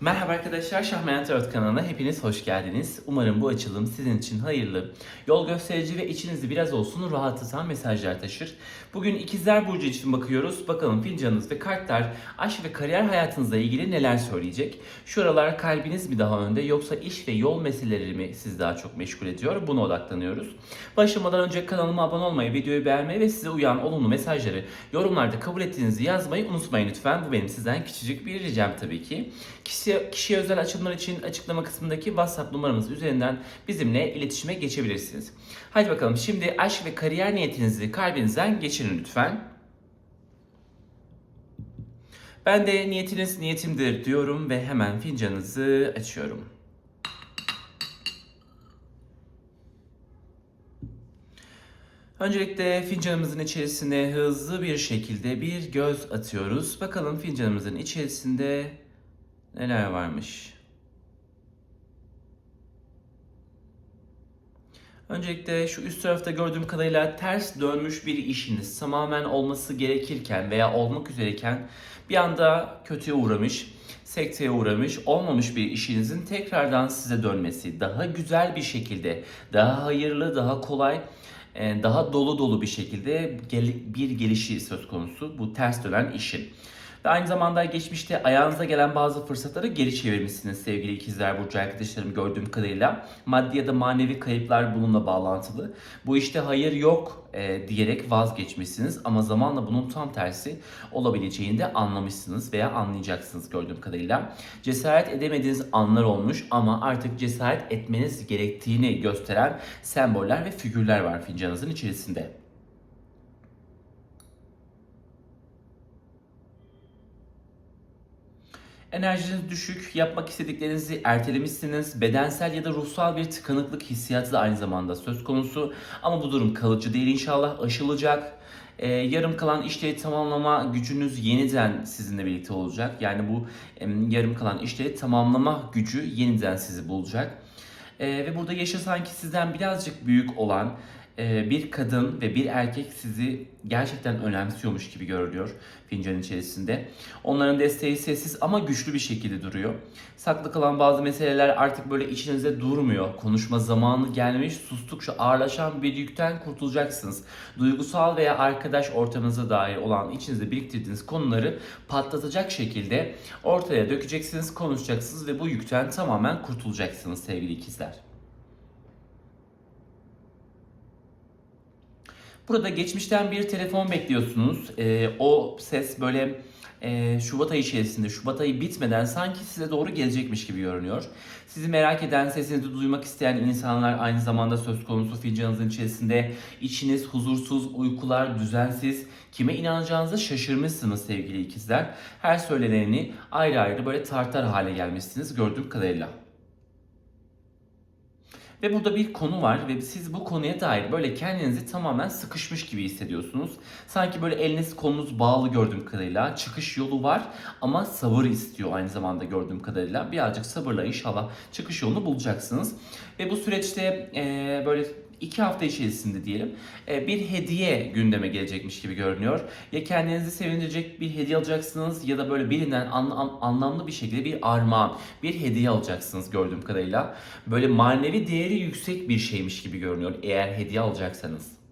Merhaba arkadaşlar, Şahmeyen Tarot kanalına hepiniz hoş geldiniz. Umarım bu açılım sizin için hayırlı, yol gösterici ve içinizi biraz olsun rahatlatan mesajlar taşır. Bugün ikizler burcu için bakıyoruz. Bakalım fincanınız ve kartlar aşk ve kariyer hayatınızla ilgili neler söyleyecek? Şu aralar kalbiniz mi daha önde yoksa iş ve yol meseleleri mi sizi daha çok meşgul ediyor? Buna odaklanıyoruz. Başlamadan önce kanalıma abone olmayı, videoyu beğenmeyi ve size uyan olumlu mesajları yorumlarda kabul ettiğinizi yazmayı unutmayın lütfen. Bu benim sizden küçücük bir ricam tabii ki. Kişi, kişiye özel açılımlar için açıklama kısmındaki WhatsApp numaramız üzerinden bizimle iletişime geçebilirsiniz. Hadi bakalım şimdi aşk ve kariyer niyetinizi kalbinizden geçirin lütfen. Ben de niyetiniz niyetimdir diyorum ve hemen fincanınızı açıyorum. Öncelikle fincanımızın içerisine hızlı bir şekilde bir göz atıyoruz. Bakalım fincanımızın içerisinde neler varmış. Öncelikle şu üst tarafta gördüğüm kadarıyla ters dönmüş bir işiniz tamamen olması gerekirken veya olmak üzereyken bir anda kötüye uğramış, sekteye uğramış, olmamış bir işinizin tekrardan size dönmesi, daha güzel bir şekilde, daha hayırlı, daha kolay, e, daha dolu dolu bir şekilde bir gelişi söz konusu bu ters dönen işin. Ve aynı zamanda geçmişte ayağınıza gelen bazı fırsatları geri çevirmişsiniz sevgili ikizler burcu arkadaşlarım gördüğüm kadarıyla. Maddi ya da manevi kayıplar bununla bağlantılı. Bu işte hayır yok e, diyerek vazgeçmişsiniz ama zamanla bunun tam tersi olabileceğini de anlamışsınız veya anlayacaksınız gördüğüm kadarıyla. Cesaret edemediğiniz anlar olmuş ama artık cesaret etmeniz gerektiğini gösteren semboller ve figürler var fincanınızın içerisinde. Enerjiniz düşük, yapmak istediklerinizi ertelemişsiniz. Bedensel ya da ruhsal bir tıkanıklık hissiyatı da aynı zamanda söz konusu. Ama bu durum kalıcı değil inşallah aşılacak. Ee, yarım kalan işleri tamamlama gücünüz yeniden sizinle birlikte olacak. Yani bu em, yarım kalan işleri tamamlama gücü yeniden sizi bulacak. Ee, ve burada yaşı sanki sizden birazcık büyük olan bir kadın ve bir erkek sizi gerçekten önemsiyormuş gibi görülüyor fincanın içerisinde. Onların desteği sessiz ama güçlü bir şekilde duruyor. Saklı kalan bazı meseleler artık böyle içinizde durmuyor. Konuşma zamanı gelmiş, sustukça ağırlaşan bir yükten kurtulacaksınız. Duygusal veya arkadaş ortamınıza dair olan içinizde biriktirdiğiniz konuları patlatacak şekilde ortaya dökeceksiniz, konuşacaksınız ve bu yükten tamamen kurtulacaksınız sevgili ikizler. Burada geçmişten bir telefon bekliyorsunuz. Ee, o ses böyle e, Şubat ayı içerisinde, Şubat ayı bitmeden sanki size doğru gelecekmiş gibi görünüyor. Sizi merak eden, sesinizi duymak isteyen insanlar aynı zamanda söz konusu fincanınızın içerisinde. İçiniz huzursuz, uykular düzensiz. Kime inanacağınızı şaşırmışsınız sevgili ikizler. Her söyleneni ayrı ayrı böyle tartar hale gelmişsiniz gördüğüm kadarıyla. Ve burada bir konu var ve siz bu konuya dair böyle kendinizi tamamen sıkışmış gibi hissediyorsunuz. Sanki böyle eliniz kolunuz bağlı gördüğüm kadarıyla. Çıkış yolu var ama sabır istiyor aynı zamanda gördüğüm kadarıyla. Birazcık sabırla inşallah çıkış yolunu bulacaksınız. Ve bu süreçte eee, böyle iki hafta içerisinde diyelim e, bir hediye gündeme gelecekmiş gibi görünüyor. Ya kendinizi sevindirecek bir hediye alacaksınız ya da böyle birinden an- an- anlamlı bir şekilde bir armağan, bir hediye alacaksınız gördüğüm kadarıyla. Böyle manevi değeri yüksek bir şeymiş gibi görünüyor eğer hediye alacaksanız.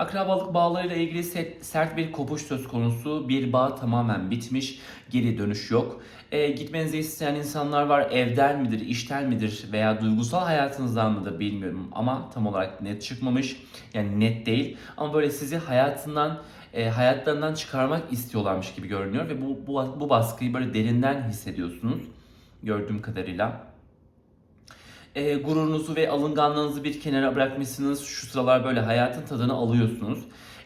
Akrabalık bağlarıyla ilgili se- sert bir kopuş söz konusu. Bir bağ tamamen bitmiş. Geri dönüş yok. E, gitmenizi isteyen insanlar var. Evden midir, işten midir veya duygusal hayatınızdan mıdır bilmiyorum. Ama tam olarak net çıkmamış. Yani net değil. Ama böyle sizi hayatından e, hayatlarından çıkarmak istiyorlarmış gibi görünüyor. Ve bu, bu, bu baskıyı böyle derinden hissediyorsunuz. Gördüğüm kadarıyla e, gururunuzu ve alınganlığınızı bir kenara bırakmışsınız. Şu sıralar böyle hayatın tadını alıyorsunuz.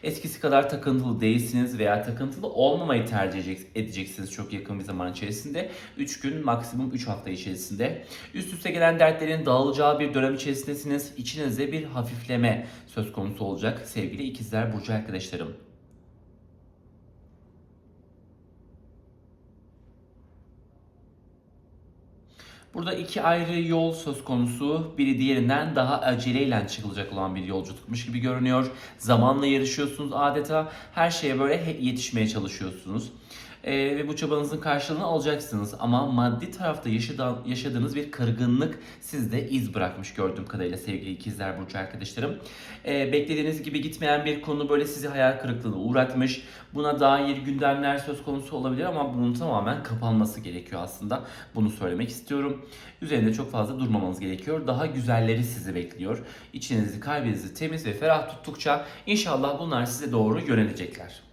Eskisi kadar takıntılı değilsiniz veya takıntılı olmamayı tercih edecek- edeceksiniz çok yakın bir zaman içerisinde. 3 gün maksimum 3 hafta içerisinde. Üst üste gelen dertlerin dağılacağı bir dönem içerisindesiniz. İçinizde bir hafifleme söz konusu olacak sevgili ikizler burcu arkadaşlarım. Burada iki ayrı yol söz konusu. Biri diğerinden daha aceleyle çıkılacak olan bir yolculukmuş gibi görünüyor. Zamanla yarışıyorsunuz adeta. Her şeye böyle yetişmeye çalışıyorsunuz. Ee, ve bu çabanızın karşılığını alacaksınız. Ama maddi tarafta yaşadan, yaşadığınız bir kırgınlık sizde iz bırakmış gördüğüm kadarıyla sevgili ikizler burcu arkadaşlarım. Ee, beklediğiniz gibi gitmeyen bir konu böyle sizi hayal kırıklığına uğratmış. Buna dair gündemler söz konusu olabilir ama bunun tamamen kapanması gerekiyor aslında. Bunu söylemek istiyorum. Üzerinde çok fazla durmamanız gerekiyor. Daha güzelleri sizi bekliyor. İçinizi, kalbinizi temiz ve ferah tuttukça inşallah bunlar size doğru yönelecekler.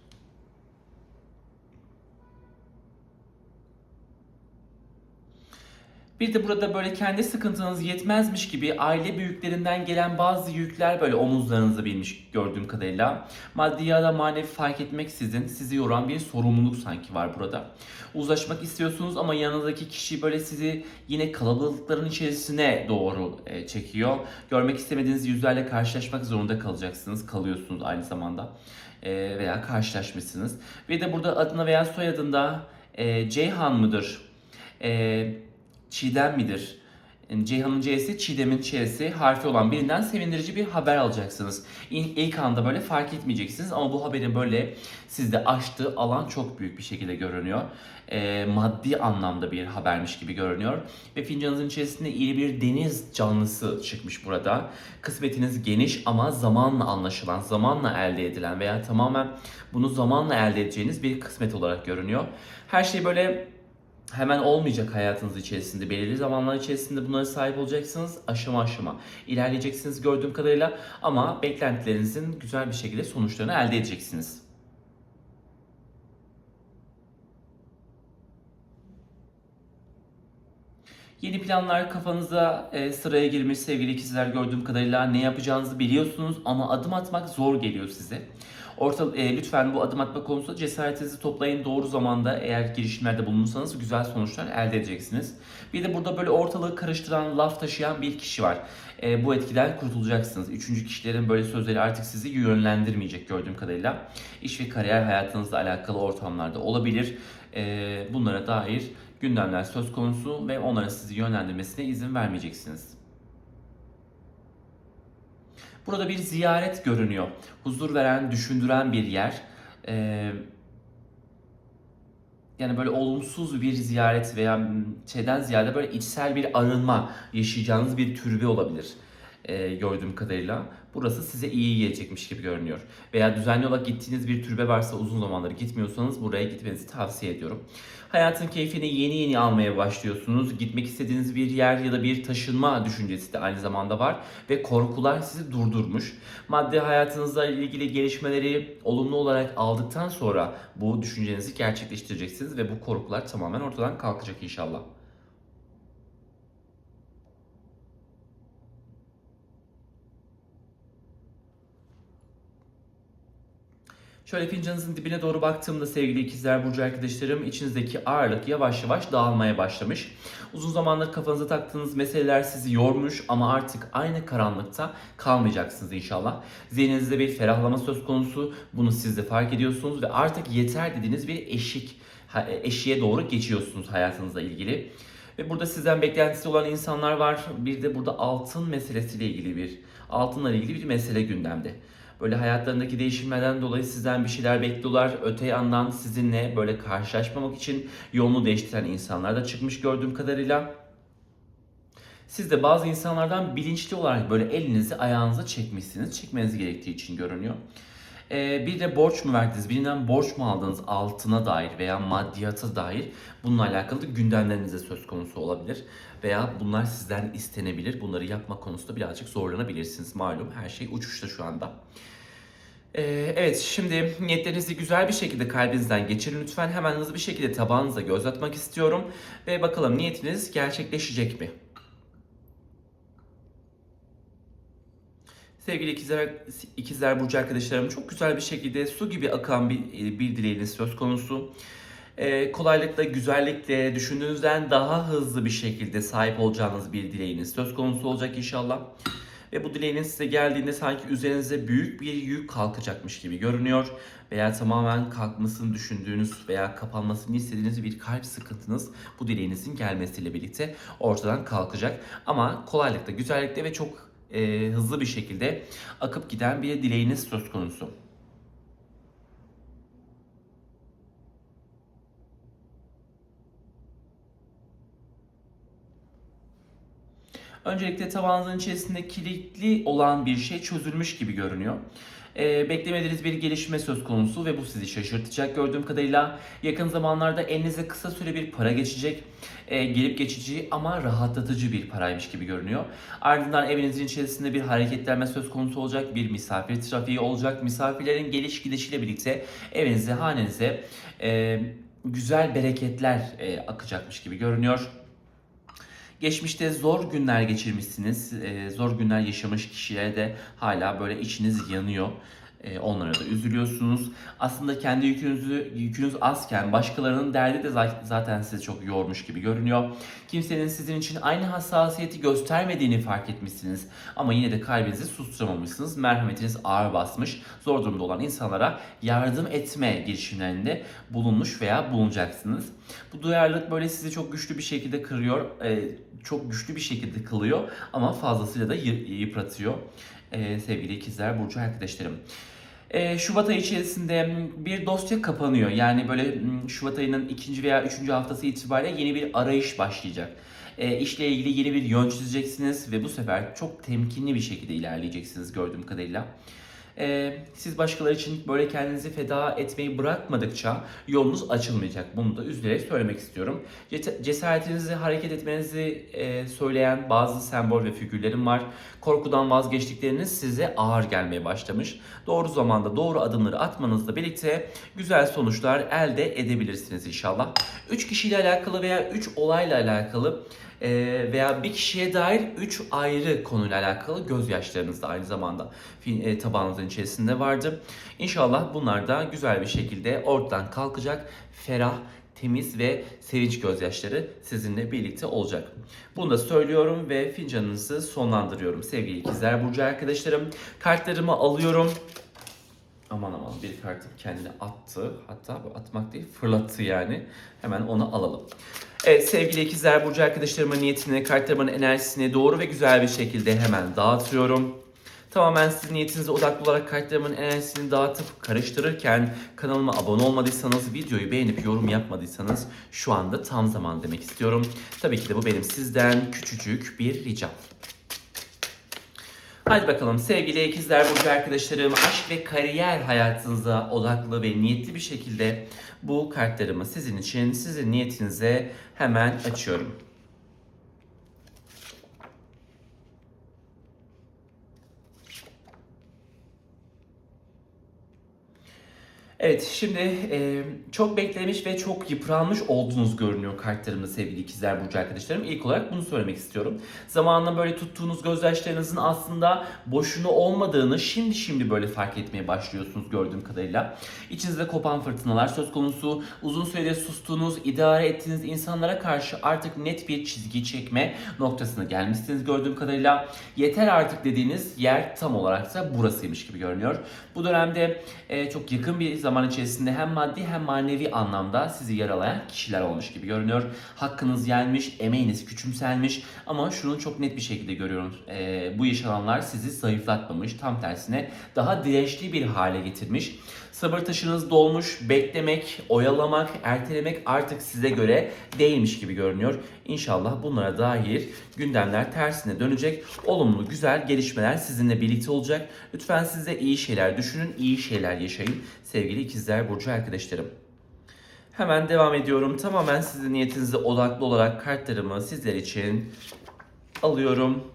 Bir de burada böyle kendi sıkıntınız yetmezmiş gibi aile büyüklerinden gelen bazı yükler böyle omuzlarınıza binmiş gördüğüm kadarıyla. Maddi ya da manevi fark etmeksizin sizi yoran bir sorumluluk sanki var burada. Uzlaşmak istiyorsunuz ama yanınızdaki kişi böyle sizi yine kalabalıkların içerisine doğru e, çekiyor. Görmek istemediğiniz yüzlerle karşılaşmak zorunda kalacaksınız. Kalıyorsunuz aynı zamanda. E, veya karşılaşmışsınız. Bir de burada adına veya soyadında e, Ceyhan mıdır? E, Çiğdem midir? Ceyhan'ın C'si, Çiğdem'in Ç'si harfi olan birinden sevindirici bir haber alacaksınız. İlk, anda böyle fark etmeyeceksiniz ama bu haberin böyle sizde açtığı alan çok büyük bir şekilde görünüyor. Ee, maddi anlamda bir habermiş gibi görünüyor. Ve fincanınızın içerisinde iri bir deniz canlısı çıkmış burada. Kısmetiniz geniş ama zamanla anlaşılan, zamanla elde edilen veya tamamen bunu zamanla elde edeceğiniz bir kısmet olarak görünüyor. Her şey böyle hemen olmayacak hayatınız içerisinde. Belirli zamanlar içerisinde bunlara sahip olacaksınız. Aşama aşama ilerleyeceksiniz gördüğüm kadarıyla ama beklentilerinizin güzel bir şekilde sonuçlarını elde edeceksiniz. Yeni planlar kafanıza e, sıraya girmiş sevgili ikizler gördüğüm kadarıyla ne yapacağınızı biliyorsunuz ama adım atmak zor geliyor size. Orta, e, lütfen bu adım atma konusunda cesaretinizi toplayın. Doğru zamanda eğer girişimlerde bulunursanız güzel sonuçlar elde edeceksiniz. Bir de burada böyle ortalığı karıştıran, laf taşıyan bir kişi var. E, bu etkiden kurtulacaksınız. Üçüncü kişilerin böyle sözleri artık sizi yönlendirmeyecek gördüğüm kadarıyla. İş ve kariyer hayatınızla alakalı ortamlarda olabilir. E, bunlara dair gündemler söz konusu ve onların sizi yönlendirmesine izin vermeyeceksiniz. Burada bir ziyaret görünüyor. Huzur veren, düşündüren bir yer. Ee, yani böyle olumsuz bir ziyaret veya şeyden ziyade böyle içsel bir arınma yaşayacağınız bir türbe olabilir. Ee, gördüğüm kadarıyla. Burası size iyi gelecekmiş gibi görünüyor. Veya düzenli olarak gittiğiniz bir türbe varsa uzun zamandır gitmiyorsanız buraya gitmenizi tavsiye ediyorum. Hayatın keyfini yeni yeni almaya başlıyorsunuz. Gitmek istediğiniz bir yer ya da bir taşınma düşüncesi de aynı zamanda var. Ve korkular sizi durdurmuş. Maddi hayatınızla ilgili gelişmeleri olumlu olarak aldıktan sonra bu düşüncenizi gerçekleştireceksiniz. Ve bu korkular tamamen ortadan kalkacak inşallah. Şöyle fincanınızın dibine doğru baktığımda sevgili ikizler burcu arkadaşlarım içinizdeki ağırlık yavaş yavaş dağılmaya başlamış. Uzun zamandır kafanıza taktığınız meseleler sizi yormuş ama artık aynı karanlıkta kalmayacaksınız inşallah. Zihninizde bir ferahlama söz konusu. Bunu siz de fark ediyorsunuz ve artık yeter dediğiniz bir eşik eşiğe doğru geçiyorsunuz hayatınızla ilgili. Ve burada sizden beklentisi olan insanlar var. Bir de burada altın meselesiyle ilgili bir altınla ilgili bir mesele gündemde. Böyle hayatlarındaki değişimlerden dolayı sizden bir şeyler bekliyorlar. Öte yandan sizinle böyle karşılaşmamak için yolunu değiştiren insanlar da çıkmış gördüğüm kadarıyla. Siz de bazı insanlardan bilinçli olarak böyle elinizi ayağınıza çekmişsiniz. Çekmeniz gerektiği için görünüyor. Ee, bir de borç mu verdiniz? Birinden borç mu aldınız altına dair veya maddiyata dair bununla alakalı gündemlerinize söz konusu olabilir. Veya bunlar sizden istenebilir. Bunları yapma konusunda birazcık zorlanabilirsiniz. Malum her şey uçuşta şu anda. Ee, evet şimdi niyetlerinizi güzel bir şekilde kalbinizden geçirin lütfen. Hemen hızlı bir şekilde tabağınıza göz atmak istiyorum. Ve bakalım niyetiniz gerçekleşecek mi? Sevgili ikizler, ikizler burcu arkadaşlarım çok güzel bir şekilde su gibi akan bir, bir dileğiniz söz konusu. Ee, kolaylıkla, güzellikle, düşündüğünüzden daha hızlı bir şekilde sahip olacağınız bir dileğiniz söz konusu olacak inşallah. Ve bu dileğiniz size geldiğinde sanki üzerinize büyük bir yük kalkacakmış gibi görünüyor. Veya tamamen kalkmasını düşündüğünüz veya kapanmasını istediğiniz bir kalp sıkıntınız bu dileğinizin gelmesiyle birlikte ortadan kalkacak. Ama kolaylıkla, güzellikle ve çok e, hızlı bir şekilde akıp giden bir dileğiniz söz konusu. Öncelikle tabağınızın içerisinde kilitli olan bir şey çözülmüş gibi görünüyor. Ee, beklemediğiniz bir gelişme söz konusu ve bu sizi şaşırtacak gördüğüm kadarıyla. Yakın zamanlarda elinize kısa süre bir para geçecek. Ee, gelip geçici ama rahatlatıcı bir paraymış gibi görünüyor. Ardından evinizin içerisinde bir hareketlenme söz konusu olacak. Bir misafir trafiği olacak. Misafirlerin geliş gidişiyle birlikte evinize, hanenize e, güzel bereketler e, akacakmış gibi görünüyor. Geçmişte zor günler geçirmişsiniz. e, zor günler yaşamış kişilere de hala böyle içiniz yanıyor. E, onlara da üzülüyorsunuz. Aslında kendi yükünüzü yükünüz azken başkalarının derdi de za- zaten sizi çok yormuş gibi görünüyor. Kimsenin sizin için aynı hassasiyeti göstermediğini fark etmişsiniz. Ama yine de kalbinizi susturamamışsınız. Merhametiniz ağır basmış. Zor durumda olan insanlara yardım etme girişimlerinde bulunmuş veya bulunacaksınız. Bu duyarlılık böyle sizi çok güçlü bir şekilde kırıyor. e, çok güçlü bir şekilde kılıyor ama fazlasıyla da yı- yıpratıyor. E, sevgili ikizler Burcu arkadaşlarım. E, Şubat ayı içerisinde bir dosya kapanıyor. Yani böyle Şubat ayının ikinci veya üçüncü haftası itibariyle yeni bir arayış başlayacak. E, işle ilgili yeni bir yön çizeceksiniz ve bu sefer çok temkinli bir şekilde ilerleyeceksiniz gördüğüm kadarıyla. E, siz başkaları için böyle kendinizi feda etmeyi bırakmadıkça yolunuz açılmayacak. Bunu da üzülerek söylemek istiyorum. Cesaretinizi hareket etmenizi e, söyleyen bazı sembol ve figürlerim var. Korkudan vazgeçtikleriniz size ağır gelmeye başlamış. Doğru zamanda doğru adımları atmanızla birlikte güzel sonuçlar elde edebilirsiniz inşallah. 3 kişiyle alakalı veya 3 olayla alakalı veya bir kişiye dair 3 ayrı konuyla alakalı gözyaşlarınız da aynı zamanda e, tabağınızın içerisinde vardı. İnşallah bunlar da güzel bir şekilde ortadan kalkacak. Ferah, temiz ve sevinç gözyaşları sizinle birlikte olacak. Bunu da söylüyorum ve fincanınızı sonlandırıyorum sevgili ikizler burcu arkadaşlarım. Kartlarımı alıyorum. Aman aman bir kartım kendini attı. Hatta bu atmak değil fırlattı yani. Hemen onu alalım. Evet sevgili ikizler burcu arkadaşlarımın niyetine, kartlarımın enerjisine doğru ve güzel bir şekilde hemen dağıtıyorum. Tamamen sizin niyetinize odaklı olarak kartlarımın enerjisini dağıtıp karıştırırken kanalıma abone olmadıysanız, videoyu beğenip yorum yapmadıysanız şu anda tam zaman demek istiyorum. Tabii ki de bu benim sizden küçücük bir ricam. Hadi bakalım sevgili ikizler burcu arkadaşlarım aşk ve kariyer hayatınıza odaklı ve niyetli bir şekilde bu kartlarımı sizin için sizin niyetinize hemen açıyorum. Evet şimdi e, çok beklemiş ve çok yıpranmış olduğunuz görünüyor kartlarımda sevgili ikizler burcu arkadaşlarım. İlk olarak bunu söylemek istiyorum. Zamanla böyle tuttuğunuz gözyaşlarınızın aslında boşuna olmadığını şimdi şimdi böyle fark etmeye başlıyorsunuz gördüğüm kadarıyla. İçinizde kopan fırtınalar söz konusu. Uzun süredir sustuğunuz, idare ettiğiniz insanlara karşı artık net bir çizgi çekme noktasına gelmişsiniz gördüğüm kadarıyla. Yeter artık dediğiniz yer tam olarak da burasıymış gibi görünüyor. Bu dönemde e, çok yakın bir zaman içerisinde hem maddi hem manevi anlamda sizi yaralayan kişiler olmuş gibi görünüyor. Hakkınız yenmiş, emeğiniz küçümsenmiş ama şunu çok net bir şekilde görüyorum. E, bu yaşananlar sizi zayıflatmamış, tam tersine daha dirençli bir hale getirmiş. Sabır taşınız dolmuş, beklemek, oyalamak, ertelemek artık size göre değilmiş gibi görünüyor. İnşallah bunlara dair gündemler tersine dönecek. Olumlu, güzel gelişmeler sizinle birlikte olacak. Lütfen siz de iyi şeyler düşünün, iyi şeyler yaşayın sevgili ikizler burcu arkadaşlarım. Hemen devam ediyorum. Tamamen sizin niyetinize odaklı olarak kartlarımı sizler için alıyorum.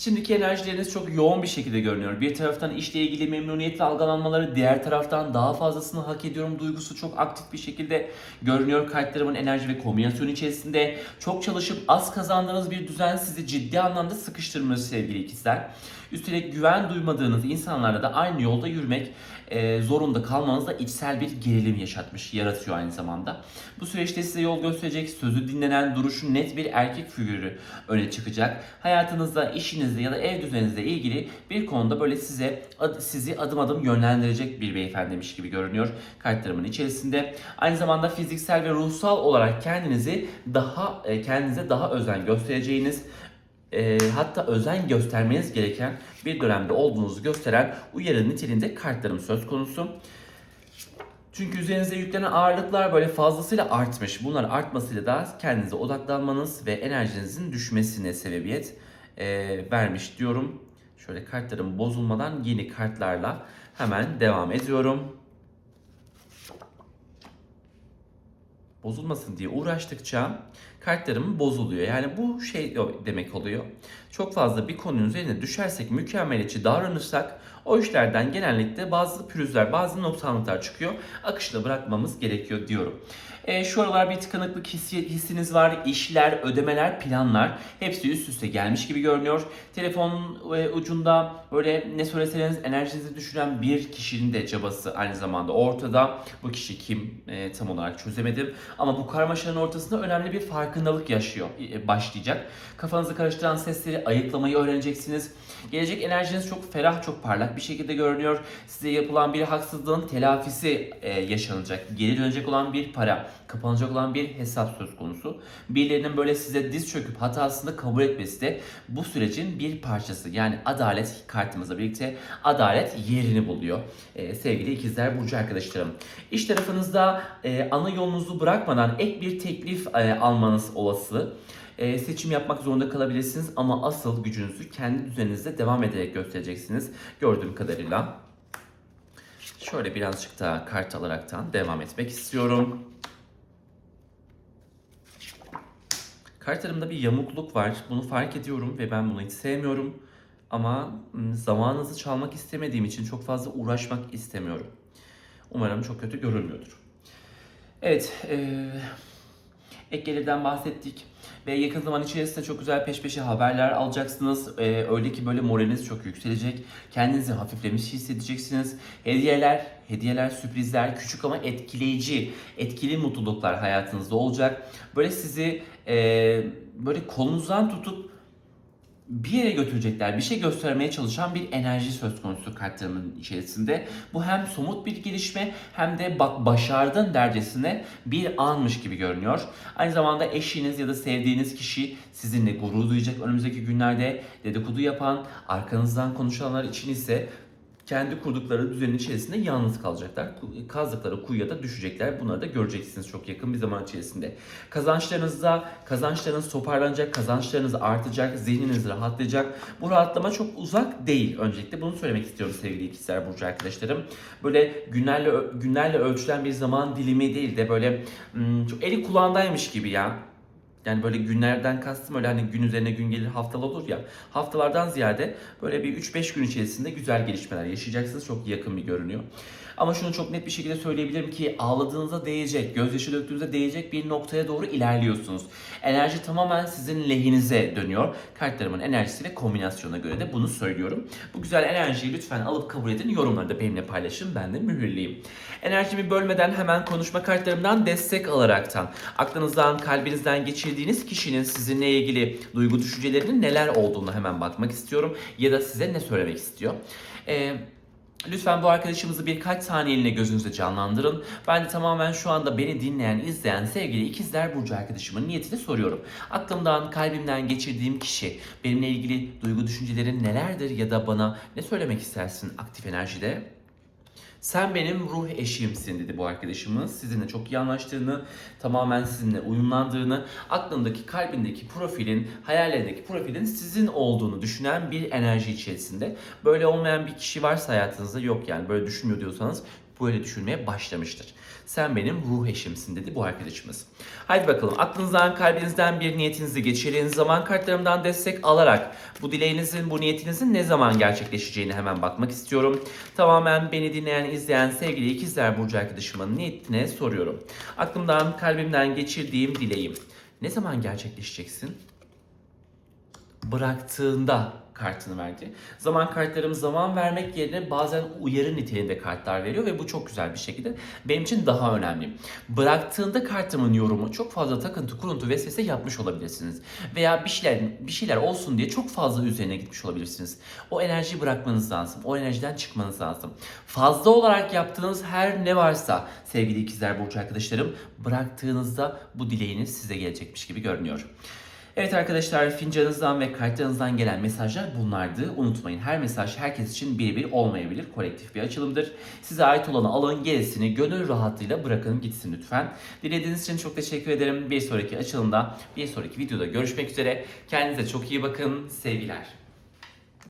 Şimdiki enerjileriniz çok yoğun bir şekilde görünüyor. Bir taraftan işle ilgili memnuniyetle algılanmaları, diğer taraftan daha fazlasını hak ediyorum duygusu çok aktif bir şekilde görünüyor. Kartlarımın enerji ve kombinasyonu içerisinde çok çalışıp az kazandığınız bir düzen sizi ciddi anlamda sıkıştırmıyor sevgili ikizler. Üstelik güven duymadığınız insanlarla da aynı yolda yürümek e, zorunda kalmanız da içsel bir gerilim yaşatmış, yaratıyor aynı zamanda. Bu süreçte size yol gösterecek, sözü dinlenen, duruşu net bir erkek figürü öne çıkacak. Hayatınızda, işinizde ya da ev düzeninizle ilgili bir konuda böyle size ad- sizi adım adım yönlendirecek bir beyefendiymiş gibi görünüyor kartlarımın içerisinde. Aynı zamanda fiziksel ve ruhsal olarak kendinizi daha e, kendinize daha özen göstereceğiniz e, hatta özen göstermeniz gereken bir dönemde olduğunuzu gösteren uyarı niteliğinde kartlarım söz konusu. Çünkü üzerinize yüklenen ağırlıklar böyle fazlasıyla artmış. Bunlar artmasıyla da kendinize odaklanmanız ve enerjinizin düşmesine sebebiyet e, vermiş diyorum. Şöyle kartlarım bozulmadan yeni kartlarla hemen devam ediyorum. bozulmasın diye uğraştıkça kartlarım bozuluyor. Yani bu şey demek oluyor. Çok fazla bir konunun üzerine düşersek, mükemmeliyetçi davranırsak o işlerden genellikle bazı pürüzler, bazı noksanlıklar çıkıyor. Akışta bırakmamız gerekiyor diyorum. E, şu aralar bir tıkanıklık hissi, hissiniz var. İşler, ödemeler, planlar hepsi üst üste gelmiş gibi görünüyor. Telefon e, ucunda böyle ne söyleseniz enerjinizi düşüren bir kişinin de çabası aynı zamanda ortada. Bu kişi kim e, tam olarak çözemedim. Ama bu karmaşanın ortasında önemli bir farkındalık yaşıyor, e, başlayacak. Kafanızı karıştıran sesleri ayıklamayı öğreneceksiniz. Gelecek enerjiniz çok ferah, çok parlak bir şekilde görünüyor. Size yapılan bir haksızlığın telafisi e, yaşanacak. Geri dönecek olan bir para, kapanacak olan bir hesap söz konusu. Birilerinin böyle size diz çöküp hatasını kabul etmesi de bu sürecin bir parçası. Yani adalet kartımızla birlikte adalet yerini buluyor. E, sevgili ikizler burcu arkadaşlarım. İş tarafınızda e, ana yolunuzu bırakmadan ek bir teklif e, almanız olası. E, seçim yapmak zorunda kalabilirsiniz ama asıl gücünüzü kendi düzeninizde devam ederek göstereceksiniz gördüğüm kadarıyla. Şöyle birazcık daha kart alaraktan devam etmek istiyorum. Kartlarımda bir yamukluk var. Bunu fark ediyorum ve ben bunu hiç sevmiyorum. Ama zamanınızı çalmak istemediğim için çok fazla uğraşmak istemiyorum. Umarım çok kötü görülmüyordur. Evet, eee ek gelirden bahsettik. Ve yakın zaman içerisinde çok güzel peş peşe haberler alacaksınız. Ee, öyle ki böyle moraliniz çok yükselecek. Kendinizi hafiflemiş hissedeceksiniz. Hediyeler, hediyeler, sürprizler, küçük ama etkileyici, etkili mutluluklar hayatınızda olacak. Böyle sizi e, böyle kolunuzdan tutup bir yere götürecekler, bir şey göstermeye çalışan bir enerji söz konusu kartlarımın içerisinde. Bu hem somut bir gelişme hem de bak başardın dercesine bir anmış gibi görünüyor. Aynı zamanda eşiniz ya da sevdiğiniz kişi sizinle gurur duyacak önümüzdeki günlerde dedikodu yapan, arkanızdan konuşanlar için ise kendi kurdukları düzenin içerisinde yalnız kalacaklar. Kazdıkları kuyuya da düşecekler. Bunları da göreceksiniz çok yakın bir zaman içerisinde. Kazançlarınızda, kazançlarınız toparlanacak, kazançlarınız artacak, zihniniz rahatlayacak. Bu rahatlama çok uzak değil öncelikle. Bunu söylemek istiyorum sevgili ikizler burcu arkadaşlarım. Böyle günlerle günlerle ölçülen bir zaman dilimi değil de böyle hmm, çok eli kulağındaymış gibi ya. Yani böyle günlerden kastım öyle hani gün üzerine gün gelir haftalı olur ya. Haftalardan ziyade böyle bir 3-5 gün içerisinde güzel gelişmeler yaşayacaksınız. Çok yakın bir görünüyor. Ama şunu çok net bir şekilde söyleyebilirim ki ağladığınızda değecek, gözyaşı döktüğünüzde değecek bir noktaya doğru ilerliyorsunuz. Enerji tamamen sizin lehinize dönüyor. Kartlarımın enerjisiyle kombinasyona göre de bunu söylüyorum. Bu güzel enerjiyi lütfen alıp kabul edin. Yorumları da benimle paylaşın. Ben de mühürleyeyim. Enerjimi bölmeden hemen konuşma kartlarımdan destek alaraktan aklınızdan, kalbinizden geçirdiğiniz kişinin sizinle ilgili duygu düşüncelerinin neler olduğunu hemen bakmak istiyorum. Ya da size ne söylemek istiyor. Eee Lütfen bu arkadaşımızı birkaç saniyeliğine gözünüzde canlandırın. Ben de tamamen şu anda beni dinleyen, izleyen sevgili ikizler Burcu arkadaşımın niyetini soruyorum. Aklımdan, kalbimden geçirdiğim kişi benimle ilgili duygu düşüncelerin nelerdir ya da bana ne söylemek istersin aktif enerjide? Sen benim ruh eşimsin dedi bu arkadaşımız. Sizinle çok iyi anlaştığını, tamamen sizinle uyumlandığını, aklındaki, kalbindeki profilin, hayallerindeki profilin sizin olduğunu düşünen bir enerji içerisinde. Böyle olmayan bir kişi varsa hayatınızda yok yani böyle düşünmüyor diyorsanız böyle düşünmeye başlamıştır. Sen benim ruh eşimsin dedi bu arkadaşımız. Haydi bakalım aklınızdan kalbinizden bir niyetinizi geçirin. Zaman kartlarımdan destek alarak bu dileğinizin bu niyetinizin ne zaman gerçekleşeceğini hemen bakmak istiyorum. Tamamen beni dinleyen izleyen sevgili ikizler burcu arkadaşımın niyetine soruyorum. Aklımdan kalbimden geçirdiğim dileğim ne zaman gerçekleşeceksin? bıraktığında kartını verdi. Zaman kartlarım zaman vermek yerine bazen uyarı niteliğinde kartlar veriyor ve bu çok güzel bir şekilde benim için daha önemli. Bıraktığında kartımın yorumu çok fazla takıntı, kuruntu, vesvese yapmış olabilirsiniz. Veya bir şeyler bir şeyler olsun diye çok fazla üzerine gitmiş olabilirsiniz. O enerjiyi bırakmanız lazım. O enerjiden çıkmanız lazım. Fazla olarak yaptığınız her ne varsa sevgili ikizler burcu arkadaşlarım bıraktığınızda bu dileğiniz size gelecekmiş gibi görünüyor. Evet arkadaşlar fincanınızdan ve kartlarınızdan gelen mesajlar bunlardı. Unutmayın her mesaj herkes için birebir olmayabilir. Kolektif bir açılımdır. Size ait olanı alın gerisini gönül rahatlığıyla bırakın gitsin lütfen. Dilediğiniz için çok teşekkür ederim. Bir sonraki açılımda bir sonraki videoda görüşmek üzere. Kendinize çok iyi bakın. Sevgiler.